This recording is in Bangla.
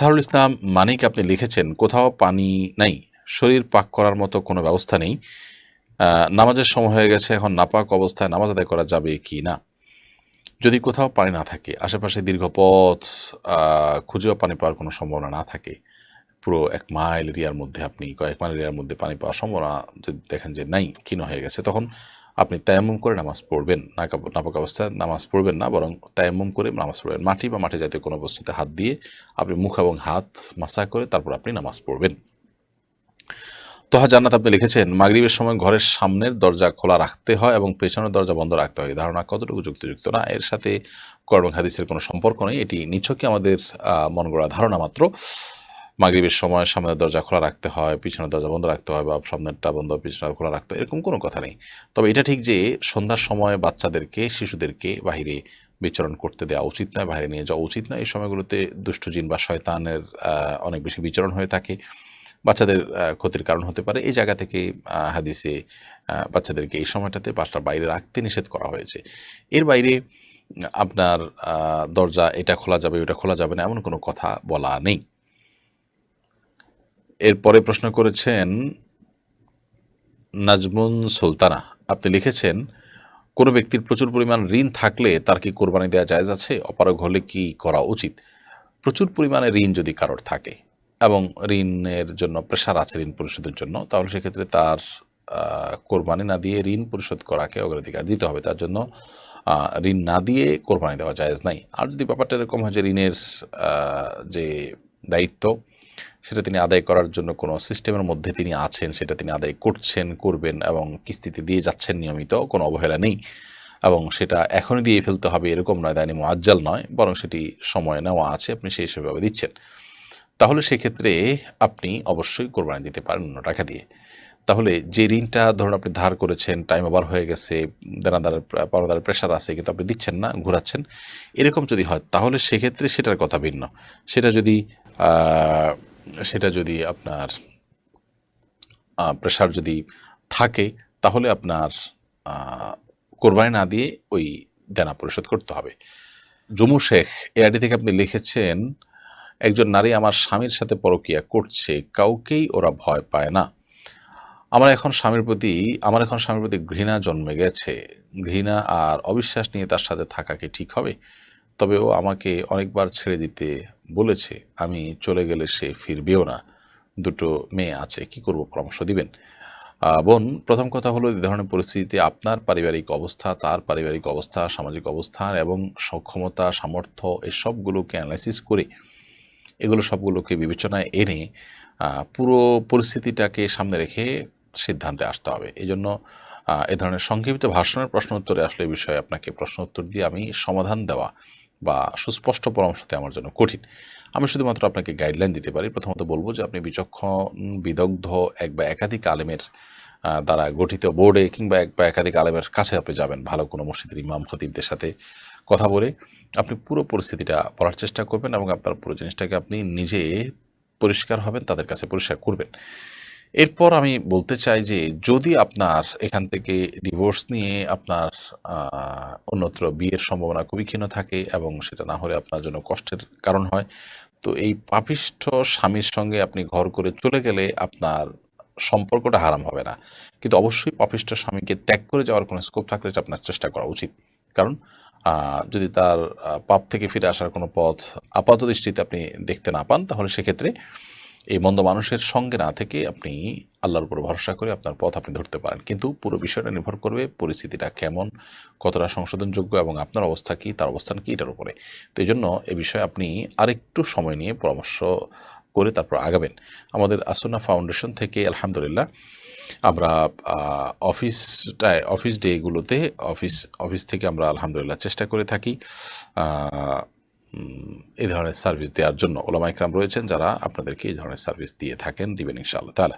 আজহারুল ইসলাম মানিক আপনি লিখেছেন, কোথাও পানি নাই, শরীর পাক করার মতো কোনো ব্যবস্থা নেই নামাজের সময় হয়ে গেছে, এখন নাপাক অবস্থায় নামাজ আদায় করা যাবে কি না? যদি কোথাও পানি না থাকে, আশেপাশে দীর্ঘ পথ খুঁজেও পানি পাওয়ার কোনো সম্ভাবনা না থাকে, পুরো এক মাইল এরিয়ার মধ্যে আপনি কয়েক মাইল এরিয়ার মধ্যে পানি পাওয়ার সম্ভাবনা যদি দেখেন যে নাই, ক্ষীণ হয়ে গেছে, তখন আপনি তায়াম্মুম করে নামাজ পড়বেন। নাপাক অবস্থায় নামাজ পড়বেন না, বরং তায়াম্মুম করে নামাজ পড়বেন। মাটি বা মাটি জাতীয় কোনো বস্তুতে হাত দিয়ে আপনি মুখ এবং হাত মাসা করে তারপর আপনি নামাজ পড়বেন। তোহা জান্নাত আপনি লিখেছেন, মাগরিবের সময় ঘরের সামনের দরজা খোলা রাখতে হয় এবং পেছনের দরজা বন্ধ রাখতে হয়। ধারণা কতটুকু যুক্তিযুক্ত না? এর সাথে করবেন হাদিসের কোনো সম্পর্ক নেই। এটি নিছকই আমাদের মন গড়া ধারণা মাত্র। মাগরিবের সময় সামনের দরজা খোলা রাখতে হয়, পিছনের দরজা বন্ধ রাখতে হয় বা সামনেরটা বন্ধ, পিছনের খোলা রাখতে হয়, এরকম কোনো কথা নেই। তবে এটা ঠিক যে সন্ধ্যার সময় বাচ্চাদেরকে, শিশুদেরকে বাহিরে বিচরণ করতে দেওয়া উচিত নয় বাইরে নিয়ে যাওয়া উচিত নয়। এই সময়গুলোতে দুষ্ট জিন বা শয়তানের অনেক বেশি বিচরণ হয়ে থাকে। বাচ্চাদের ক্ষতির কারণ হতে পারে। এই জায়গা থেকে হাদিসে বাচ্চাদেরকে এই সময়টাতে বাসার বাইরে রাখতে নিষেধ করা হয়েছে। এর বাইরে, আপনার দরজা এটা খোলা যাবে, ওটা খোলা যাবে না, এমন কোনো কথা বলা নেই। এরপরে প্রশ্ন করেছেন, নাজমুন সুলতানা, আপনি লিখেছেন, কোনো ব্যক্তির প্রচুর পরিমাণ ঋণ থাকলে তার কি কোরবানি দেওয়া জায়েজ আছে? অপারগ হলে কি করা উচিত? প্রচুর পরিমাণে ঋণ যদি কারোর থাকে এবং ঋণের জন্য প্রেশার আছে ঋণ পরিশোধের জন্য, তাহলে সেক্ষেত্রে তার কোরবানি না দিয়ে ঋণ পরিশোধ করাকে অগ্রাধিকার দিতে হবে। তার জন্য ঋণ না দিয়ে কোরবানি দেওয়া জায়েজ নাই। আর যদি ব্যাপারটা এরকম হয় যে ঋণের যে দায়িত্ব সেটা তিনি আদায় করার জন্য কোনো সিস্টেমের মধ্যে তিনি আছেন, সেটা তিনি আদায় করছেন, করবেন এবং কিস্তিতে দিয়ে যাচ্ছেন নিয়মিত, কোনো অবহেলা নেই। এবং সেটা এখনই দিয়ে ফেলতে হবে এরকম নয় দায়নি মোয়াজ্জাল নয়, বরং সেটি সময় নেওয়া আছে, আপনি সেই হিসেবে দিচ্ছেন। তাহলে সেক্ষেত্রে আপনি অবশ্যই কোরবানি দিতে পারেন অন্য টাকা দিয়ে। তাহলে যে ঋণটা ধরুন আপনি ধার করেছেন টাইম ওভার হয়ে গেছে দেনাদারের পাওনাদারের প্রেশার আছে, কিন্তু আপনি দিচ্ছেন না, ঘোরাচ্ছেন, এরকম যদি হয়, তাহলে সেক্ষেত্রে সেটার কথা ভিন্ন। সেটা যদি সেটা যদি আপনার প্রেশার যদি থাকে, তাহলে আপনার কোরবানি না দিয়ে ওই দেনা পরিশোধ করতে হবে। জমু শেখ এআরডি থেকে আপনি লিখেছেন, একজন নারী আমার স্বামীর সাথে পরকিয়া করছে, কাউকেই ওরা ভয় পায় না। আমার এখন স্বামীর প্রতি, আমার এখন স্বামীর প্রতি ঘৃণা জন্মে গেছে। ঘৃণা আর অবিশ্বাস নিয়ে তার সাথে থাকা কি ঠিক হবে? তবে ও আমাকে অনেকবার ছেড়ে দিতে বলেছে, আমি চলে গেলে সে ফিরবেও না। দুটো মেয়ে আছে, কি করব পরামর্শ দিবেন? বোন, প্রথম কথা হলো এই ধরনের পরিস্থিতিতে আপনার পারিবারিক অবস্থা, তার পারিবারিক অবস্থা, সামাজিক অবস্থান এবং সক্ষমতা, সামর্থ্য এসবগুলোকে সবগুলোকে অ্যানালাইসিস করে এগুলো সবগুলোকে বিবেচনায় এনে পুরো পরিস্থিতিটাকে সামনে রেখে সিদ্ধান্তে আসতে হবে। এই জন্য এ ধরনের সংক্ষিপ্ত ভাষণের প্রশ্ন উত্তরে আসলে বিষয়ে আপনাকে প্রশ্ন উত্তর দিয়ে আমি সমাধান দেওয়া বা সুস্পষ্ট পরামর্শ দেওয়া আমার জন্য কঠিন। আমি শুধুমাত্র আপনাকে গাইডলাইন দিতে পারি। প্রথমত বলব যে আপনি বিচক্ষণ, বিদগ্ধ এক বা একাধিক আলেমের দ্বারা গঠিত বোর্ডে কিংবা এক বা একাধিক আলেমের কাছে আপনি যাবেন, ভালো কোনো মসজিদের ইমাম, খতিবদের সাথে কথা বলে আপনি পুরো পরিস্থিতিটা পড়ার চেষ্টা করবেন এবং আপনার পুরো জিনিসটাকে আপনি নিজে পরিষ্কার হবেন, তাদের কাছে পরিষ্কার করবেন। এরপর আমি বলতে চাই যে যদি আপনার এখান থেকে ডিভোর্স নিয়ে আপনার অন্যত্র বিয়ের সম্ভাবনা খুবই ক্ষীণ থাকে এবং সেটা না হলে আপনার জন্য কষ্টের কারণ হয়, তো এই পাপিষ্ঠ স্বামীর সঙ্গে আপনি ঘর করে চলে গেলে আপনার সম্পর্কটা হারাম হবে না। কিন্তু অবশ্যই পাপিষ্ঠ স্বামীকে ত্যাগ করে যাওয়ার কোনো স্কোপ থাকলে এটা আপনার চেষ্টা করা উচিত। কারণ যদি তার পাপ থেকে ফিরে আসার কোনো পথ আপাত দৃষ্টিতে আপনি দেখতে না পান, তাহলে সেক্ষেত্রে এই মন্দ মানুষের সঙ্গে না থেকে আপনি আল্লাহর উপর ভরসা করে আপনার পথ আপনি ধরতে পারেন। কিন্তু পুরো বিষয়টা নির্ভর করবে পরিস্থিতিটা কেমন, কতটা সংশোধনযোগ্য এবং আপনার অবস্থা কী, তার অবস্থান কী, এটার উপরে। তো এই জন্য এ বিষয়ে আপনি আরেকটু সময় নিয়ে পরামর্শ করে তারপর আগাবেন। আমাদের আসুনা ফাউন্ডেশন থেকে আলহামদুলিল্লাহ আমরা অফিসটায়, অফিস ডেগুলোতে, অফিস অফিস থেকে আমরা আলহামদুলিল্লাহ চেষ্টা করে থাকি। এই ধরনের সার্ভিস দেওয়ার জন্য ওলামা ইকরাম রয়েছেন যারা আপনাদেরকে এই ধরনের সার্ভিস দিয়ে থাকেন, দিবেন ইনশাআল্লাহ তাহলে